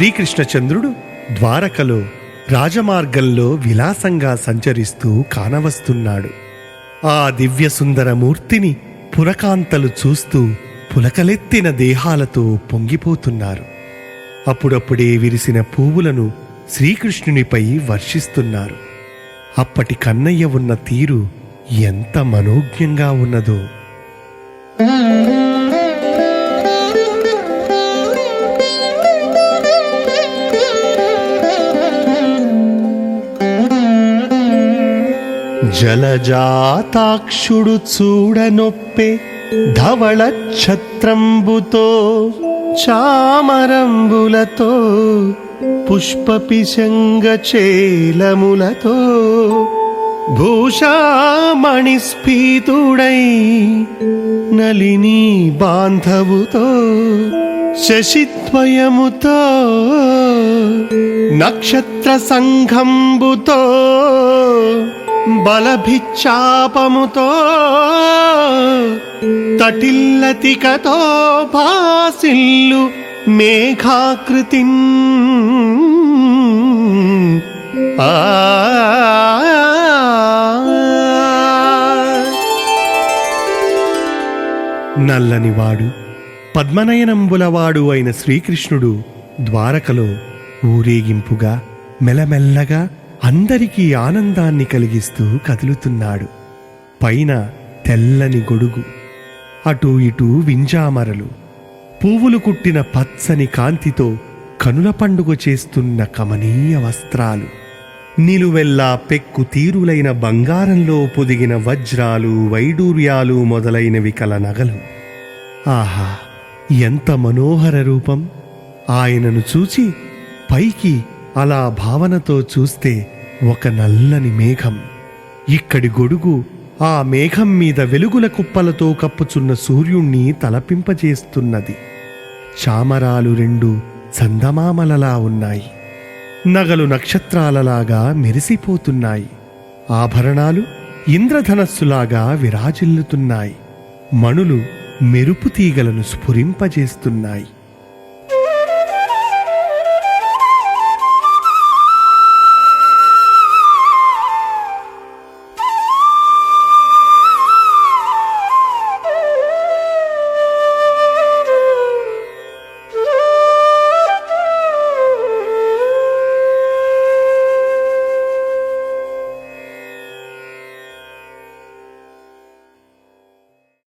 శ్రీకృష్ణచంద్రుడు ద్వారకలో రాజమార్గంలో విలాసంగా సంచరిస్తూ కానవస్తున్నాడు. ఆ దివ్య సుందరమూర్తిని పురకాంతలు చూస్తూ పులకలెత్తిన దేహాలతో పొంగిపోతున్నారు. అప్పుడప్పుడే విరిసిన పువ్వులను శ్రీకృష్ణునిపై వర్షిస్తున్నారు. అప్పటి కన్నయ్య ఉన్న తీరు ఎంత మనోజ్ఞంగా ఉన్నదో. జలజాతాక్షుడు చూడనొప్పే ధవళ ఛత్రంబుతో చామరంబులతో పుష్పపిశంగచేలములతో. భూషామణిస్ఫీతుడై నలిని బాంధవుతో శశిద్వయముతో నక్షత్ర సంఘంబుతో బలభిచ్చాపముతో తటిల్లతికతో భాసిల్లు మేఘాకృతి ఆ. నల్లనివాడు పద్మనయనంబులవాడు అయిన శ్రీకృష్ణుడు ద్వారకలో ఊరేగింపుగా మెల్లమెల్లగా అందరికీ ఆనందాన్ని కలిగిస్తూ కదులుతున్నాడు. పైన తెల్లని గొడుగు అటూ ఇటూ వింజామరలు పువ్వులు కుట్టిన పచ్చని కాంతితో కనుల పండుగ చేస్తున్న కమనీయ వస్త్రాలు నిలువెల్లా పెక్కు తీరులైన బంగారంలో పొదిగిన వజ్రాలు వైడూర్యాలు మొదలైనవి కల నగలు. ఆహా ఎంత మనోహర రూపం! ఆయనను చూచి పైకి అలా భావనతో చూస్తే ఒక నల్లని మేఘం. ఇక్కడి గొడుగు ఆ మేఘం మీద వెలుగుల కుప్పలతో కప్పుచున్న సూర్యుణ్ణి తలపింపజేస్తున్నది. చామరాలు రెండు చందమామలలా ఉన్నాయి. నగలు నక్షత్రాలలాగా మెరిసిపోతున్నాయి. ఆభరణాలు ఇంద్రధనస్సులాగా విరాజిల్లుతున్నాయి. మణులు మెరుపు తీగలను స్ఫురింపజేస్తున్నాయి.